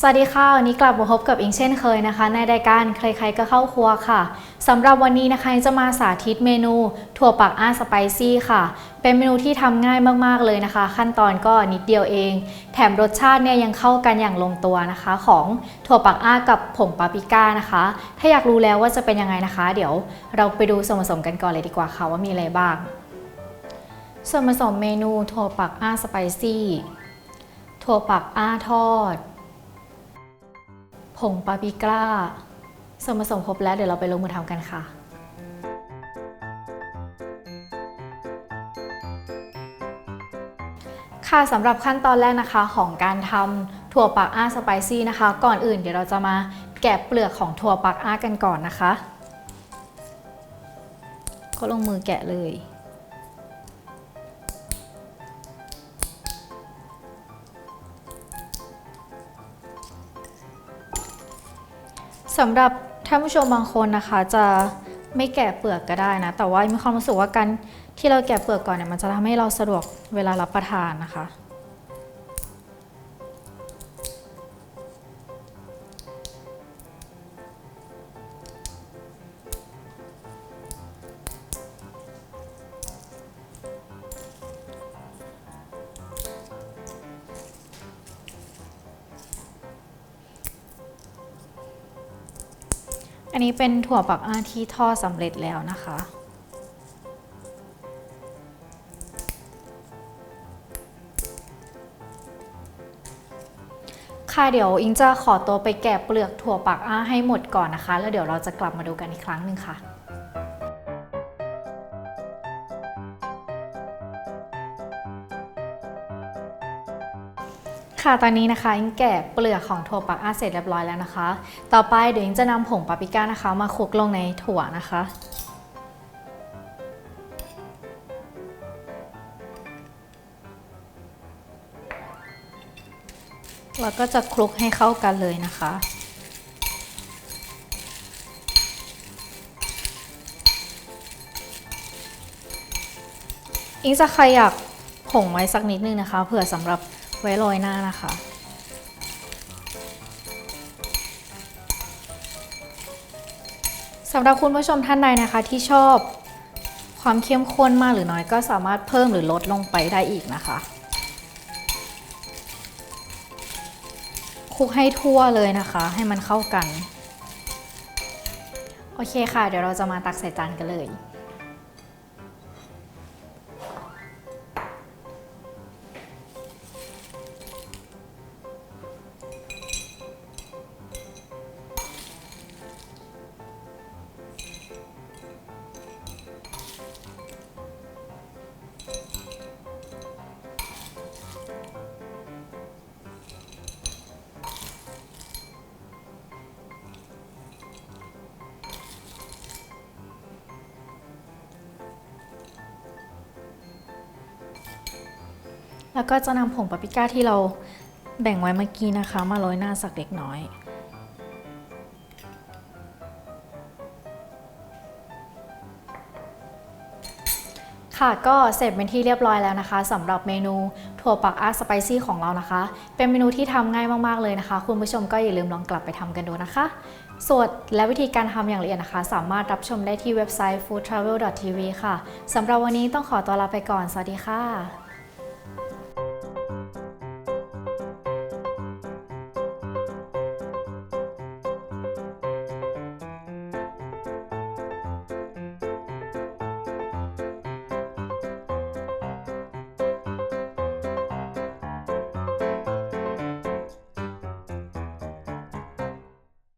สวัสดีค่ะ วันนี้กลับมาพบกับอิงเช่นเคยนะคะ ในรายการใครๆก็เข้าครัวค่ะสำหรับวันนี้นะคะจะมาสาธิตเมนู ถั่วปักอ้าสไปซี่ค่ะ เป็นเมนูที่ทำง่ายมากๆเลยนะคะ ขั้นตอนก็นิดเดียวเอง แถมรสชาติเนี่ยยังเข้ากันอย่างลงตัวนะคะ ของถั่วปักอ้ากับผงปาปริก้านะคะ ถ้าอยากรู้แล้วว่าจะเป็นยังไงนะคะ เดี๋ยวเราไปดูส่วนผสมกันก่อนเลยดีกว่าค่ะว่ามีอะไรบ้าง ส่วนผสมเมนูถั่วปักอ้าสไปซี่ถั่วปักอ้าทอด ผงปาปิก้าส่วนผสมครบแล้วเดี๋ยวเราไปลงมือทำกันค่ะค่ะสำหรับขั้นตอนแรกนะคะของการทำถั่วปักอ้าสไปซี่นะคะ ก่อนอื่นเดี๋ยวเราจะมาแกะเปลือกของถั่วปักอ้ากันก่อนนะคะ ก็ลงมือแกะเลย สำหรับท่านผู้ชมบางคนนะคะจะไม่แกะเปลือกก็ได้นะ แต่ว่ามีความรู้สึกว่าการที่เราแกะเปลือกก่อนเนี่ยมันจะทำให้เราสะดวกเวลารับประทานนะคะ อันนี้เป็นถั่วปักอ้าที่ทอดสำเร็จแล้วนะคะ ค่ะเดี๋ยวอิงจะขอตัวไปแกะเปลือกถั่วปักอ้าให้หมดก่อนนะคะ แล้วเดี๋ยวเราจะกลับมาดูกันอีกครั้งหนึ่งค่ะ ค่ะ ตอนนี้นะคะอิงแกะเปลือกของถั่วปักอ้าเสร็จเรียบร้อยแล้วนะคะ ต่อไปเดี๋ยวอิงจะนำผงปาปริก้านะคะ มาคลุกลงในถั่วนะคะ แล้วก็จะคลุกให้เข้ากันเลยนะคะอิงจะขยับผงไว้สักนิดนึงนะคะ เผื่อสำหรับ ไว้โรยหน้านะคะ สำหรับคุณผู้ชมท่านใดนะคะที่ชอบความเข้มข้นมากหรือน้อยก็สามารถเพิ่มหรือลดลงไปได้อีกนะคะ คลุกให้ทั่วเลยนะคะ ให้มันเข้ากัน โอเคค่ะ เดี๋ยวเราจะมาตักใส่จานกันเลย แล้วก็จะนำผงปาปริก้าที่เราแบ่งไว้เมื่อกี้นะคะ มาโรยหน้าสักเล็กน้อย ค่ะก็เสร็จเป็นที่เรียบร้อยแล้วนะคะสำหรับเมนูถั่วปักอาสไปซี่ของเรานะคะ เป็นเมนูที่ทำง่ายมากๆเลยนะคะ คุณผู้ชมก็อย่าลืมลองกลับไปทำกันดูนะคะส่วนและวิธีการทำอย่างละเอียดนะคะ สามารถรับชมได้ที่เว็บไซต์ foodtravel.tv ค่ะสำหรับวันนี้ต้องขอตัวลาไปก่อน สวัสดีค่ะ